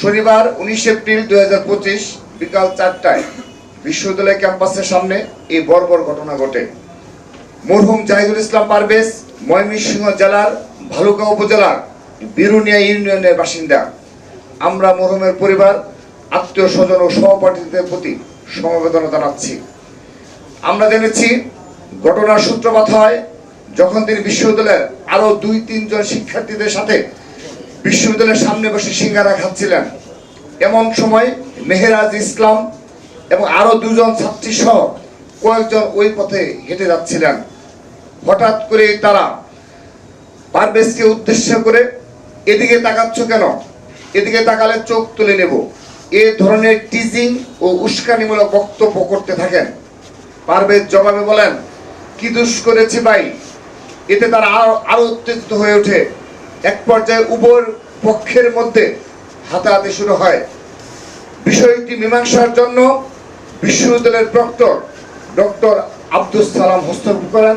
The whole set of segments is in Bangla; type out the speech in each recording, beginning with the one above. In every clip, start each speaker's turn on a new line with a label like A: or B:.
A: শনিবার উনিশ এপ্রিল দুই হাজার পঁচিশ বিকাল চারটায় বিশ্ববিদ্যালয় ক্যাম্পাসের সামনে এই বর্বর ঘটনা ঘটে। মরহুম জাহিদুল ইসলাম পারভেজ, ময়মনসিংহ জেলার ভালুকা উপজেলার বিরুনিয়া ইউনিয়নের বাসিন্দা। আমরা মরহুমের পরিবার, আত্মীয় স্বজন ও সহপাঠীদের প্রতি সমবেদনা জানাচ্ছি। আমরা জেনেছি, ঘটনার সূত্রপাত হয় যখন তিনি বিশ্ববিদ্যালয়ের আরও দুই তিনজন শিক্ষার্থীদের সাথে বিশ্ববিদ্যালয়ের সামনে বসে সিঙ্গারা খাচ্ছিলেন। এমন সময় মেহেরাজ ইসলাম এবং আরও দুজন ছাত্রী সহ কয়েকজন ওই পথে হেঁটে যাচ্ছিলেন। হঠাৎ করে তারা পারভেজকে উদ্দেশ্য করে, এদিকে তাকাচ্ছ কেন? এদিকে তাকালে চোখ তুলে নেব। এ ধরনের টিজিং ও উস্কানিমূলক বক্তব্য করতে থাকেন। পারভেজ জবাবে বলেন, কি দুষ করেছি ভাই। এতে তারা আরও আরও উত্তেজিত হয়ে ওঠে। এক পর্যায়ে উভয় পক্ষের মধ্যে হাতাহাতি শুরু হয়। বিষয়টি মীমাংসার জন্য বিশ্ববিদ্যালয়ের প্রক্টর ডক্টর আব্দুল সালাম হস্তক্ষেপ করেন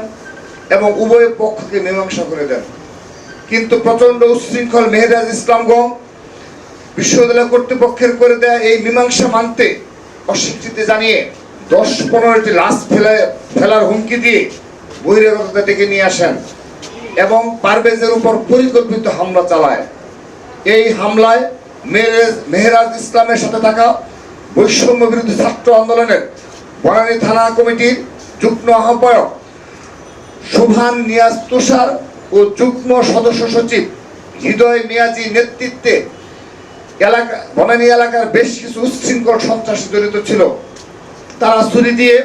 A: এবং উভয় পক্ষকে মীমাংসা করে দেন। কিন্তু প্রচণ্ড উচ্ছৃঙ্খল মেহেরাজ ইসলামগঞ্জ বিশ্ববিদ্যালয় কর্তৃপক্ষের করে দেয়া এই মীমাংসা মানতে অস্বীকৃতি জানিয়ে দশ পনেরোটি লাশ ফেলে ফেলার হুমকি দিয়ে বহিরাগতদের ডেকে নিয়ে আসেন। এবং পারভেজের উপর পরিকল্পিত হামলা চালায়। এই হামলায় মেহেরাজ মেহেরাজ ইসলামের সাথে থাকা বৈষম্য বিরোধী ছাত্র আন্দোলনের বনানী থানা কমিটির যুগ্ম আহ্বায়ক সুভান নিয়াজ তুষার ও যুগ্ম সদস্য সচিব হৃদয় মিয়াজি নেতৃত্বে এলাকা, বনানী এলাকার বেশ কিছু উচ্ছৃঙ্খল সন্ত্রাসী জড়িত ছিল। তারা ছুরি দিয়ে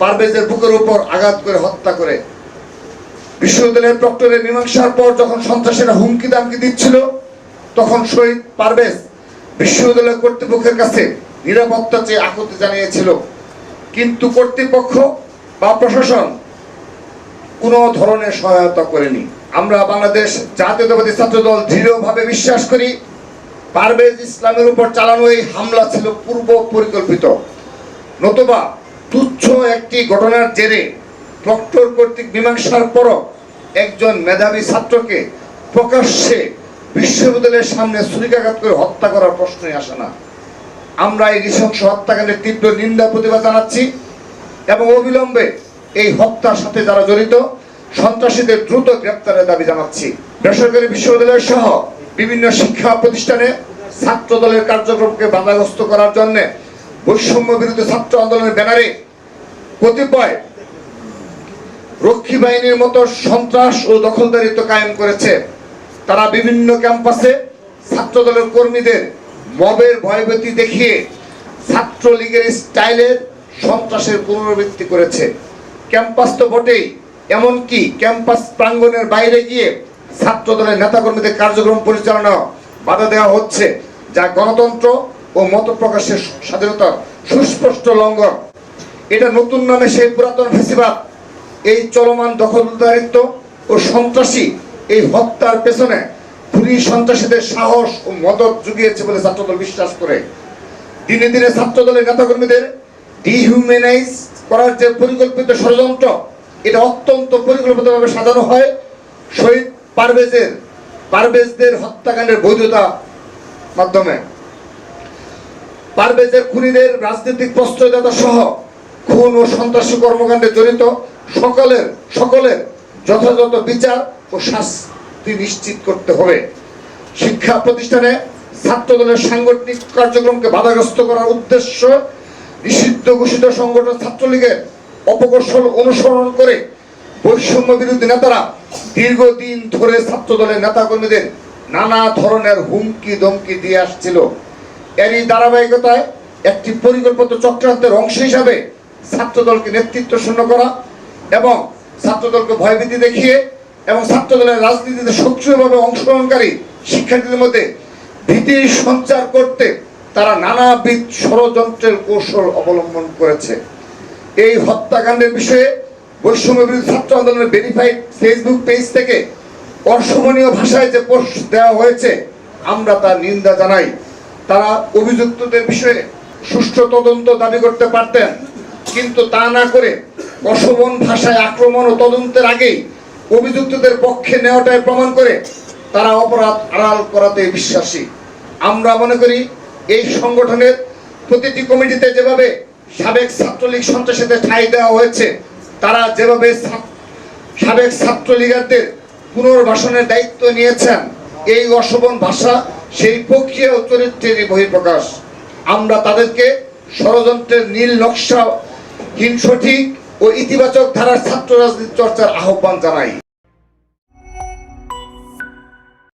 A: পারভেজের বুকের উপর আঘাত করে হত্যা করে বিশ্ববিদ্যালয়ের প্রক্টরের মীমাংসার পর যখন সন্ত্রাসীরা হুমকি দামকি দিচ্ছিল, তখন শহীদ পারভেজ বিশ্ববিদ্যালয় কর্তৃপক্ষের কাছে নিরাপত্তা চেয়ে আকুতি জানিয়েছিল। কিন্তু কর্তৃপক্ষ বা প্রশাসন কোনো ধরনের সহায়তা করেনি। আমরা বাংলাদেশ জাতীয়তাবাদী ছাত্র দল দৃঢ়ভাবে বিশ্বাস করি, পারভেজ ইসলামের উপর চালানো এই হামলা ছিল পূর্ব পরিকল্পিত। নতুবা তুচ্ছ একটি ঘটনার জেরে প্রক্টর কর্তৃক মীমাংসার পরও একজন মেধাবী ছাত্রকে প্রকাশ্যে বিশ্ববিদ্যালয়ের সামনে ছুরিকাঘাত করে হত্যা করার প্রশ্নই আসে না। আমরা এই নৃশংস হত্যাকাণ্ডের তীব্র নিন্দা, প্রতিবাদ জানাচ্ছি এবং অবিলম্বে এই হত্যার সাথে যারা জড়িত, সন্ত্রাসীদের দ্রুত গ্রেপ্তারের দাবি জানাচ্ছি। বেসরকারি বিশ্ববিদ্যালয় সহ বিভিন্ন শিক্ষা প্রতিষ্ঠানে ছাত্র দলের কার্যক্রমকে বাধাগ্রস্ত করার জন্য বৈষম্য বিরোধী ছাত্র আন্দোলনের ব্যানারে কতিপয় রক্ষী বাহিনীর মতো সন্ত্রাস ও দখলদারিত্ব কায়েম করেছে। তারা বিভিন্ন ক্যাম্পাসে ছাত্র দলের কর্মীদের মবের ভয়ভীতি দেখিয়ে ছাত্রলীগের স্টাইলের সন্ত্রাসের পুনরাবৃত্তি করেছে। ক্যাম্পাস তো বটেই, এমনকি ক্যাম্পাস প্রাঙ্গণের বাইরে গিয়ে ছাত্র দলের নেতাকর্মীদের কার্যক্রম পরিচালনা বাধা দেওয়া হচ্ছে, যা গণতন্ত্র ও মত প্রকাশের স্বাধীনতার সুস্পষ্ট লঙ্ঘন। এটা নতুন নামে সেই পুরাতন ফেসিবাদ এই চলমান দখলদারিত্ব ও সন্ত্রাসী এই হত্যার পেছনে খুনি সন্ত্রাসীদের সাহস ও মদত জুগিয়েছে বলে ছাত্রদল বিশ্বাস করে। দিনে দিনে ছাত্রদলের নেতাকর্মীদের ডিহিউম্যানাইজ করার যে পরিকল্পিত ষড়যন্ত্র, এটা অত্যন্ত পরিকল্পিতভাবে সাজানো হয় শহীদ পারভেজের, পারভেজদের হত্যাকাণ্ডের বৈধতা মাধ্যমে। পারভেজের খুনিদের রাজনৈতিক প্রশ্রয়দাতা সহ খুন ও সন্ত্রাসী কর্মকাণ্ডে জড়িত সকলের সকলের যথাযথ বিচার ও শাস্তি নিশ্চিত করতে হবে। শিক্ষা প্রতিষ্ঠানে ছাত্রদলের সাংগঠনিক কার্যক্রমকে বাধাগ্রস্ত করার উদ্দেশ্য নিষিদ্ধ ঘোষিত সংগঠন ছাত্রলীগের অপকৌশল অনুসরণ করে বৈষম্য বিরোধী নেতারা দীর্ঘদিন ধরে ছাত্রদলের নেতাকর্মীদের নানা ধরনের হুমকি ধমকি দিয়ে আসছিল। এরই ধারাবাহিকতায় একটি পরিকল্পিত চক্রান্তের অংশ হিসাবে ছাত্রদলকে নেতৃত্ব শূন্য করা এবং ছাত্রদলকে ভয়ভীতি দেখিয়ে এবং ছাত্রদলের রাজনীতিতে সক্রিয়ভাবে অংশগ্রহণকারী শিক্ষার্থীদের মধ্যে ভীতি সঞ্চার করতে তারা নানাবিধ ষড়যন্ত্রের কৌশল অবলম্বন করেছে। এই হত্যাকাণ্ডের বিষয়ে বৈষম্য বিরোধী ছাত্র আন্দোলনের ভেরিফাইড ফেসবুক পেজ থেকে অসমনীয় ভাষায় যে পোস্ট দেওয়া হয়েছে, আমরা তার নিন্দা জানাই। তারা অভিযুক্তদের বিষয়ে সুষ্ঠু তদন্ত দাবি করতে পারতেন। কিন্তু তা না করে অশোভন ভাষায় আক্রমণ ও তদন্তের আগেই অভিযুক্তদের পক্ষে নেওয়াটাই প্রমাণ করে তারা অপরাধ আড়াল করাতে বিশ্বাসী। আমরা মনে করি এই সংগঠনের প্রতিটি কমিটিতে যেভাবে সাবেক ছাত্রলীগ সন্ত্রাসীদের ঠাঁই দেওয়া হয়েছে, তারা যেভাবে সাবেক ছাত্রলীগারদের পুনর্বাসনের দায়িত্ব নিয়েছেন, এই অশোভন ভাষা সেই প্রক্রিয়া ও চরিত্রের বহিঃপ্রকাশ। আমরা তাদেরকে ষড়যন্ত্রের নীল নকশা হীন সঠিক ও ইতিবাচক ধারার ছাত্র রাজনীতি চর্চার আহ্বান জানাই।